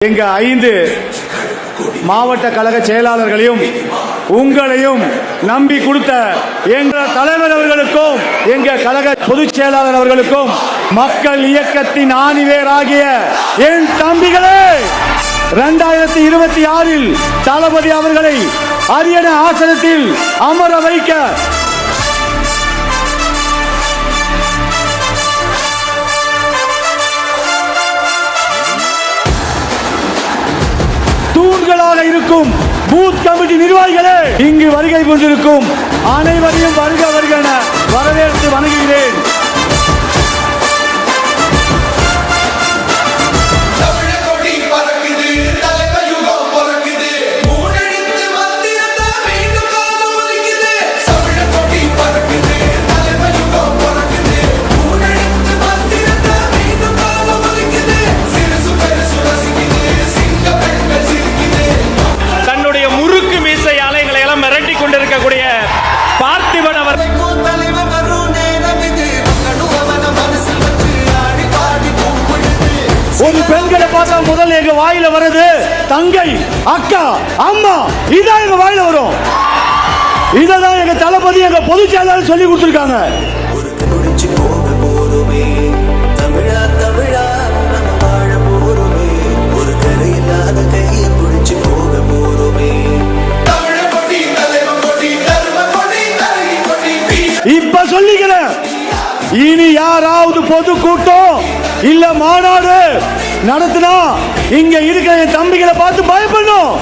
எங்க ஐந்து மாவட்ட கழக செயலாளர்களையும் உங்களையும் நம்பி கொடுத்த எங்க தலைவர் அவர்களுக்கும் எங்க கழக பொதுச் செயலாளர் அவர்களுக்கும் மக்கள் இயக்கத்தின் ஆணிவேராகிய என் தம்பிகளே இரண்டாயிரத்தி இருபத்தி ஆறில் தளபதி அவர்களை அரியணை ஆசனத்தில் அமர வைக்க கொண்டிருக்கும் பூத் கமிட்டி நிர்வாகிகளே இங்கு வருகை கொண்டிருக்கும் அனைவரையும் வருக வருக வரவேற்று வணங்குகிறேன். ஒரு பெண்களை பார்த்தா முதல்ல எங்க வாயில வர்றது தங்கை அக்கா அம்மா. இதான் எங்க வாயில வரும். இததான் எங்க தளபதி எங்க பொதுச் செயலாளர் சொல்லி கொடுத்துருக்காங்க. இப்ப சொல்லிக்கிறேன். இனி யாராவது பொது கூட்டம் இல்ல மாநாடு நடத்தினா இங்க இருக்கிற என் தம்பிகளை பார்த்து பயப்படணும்.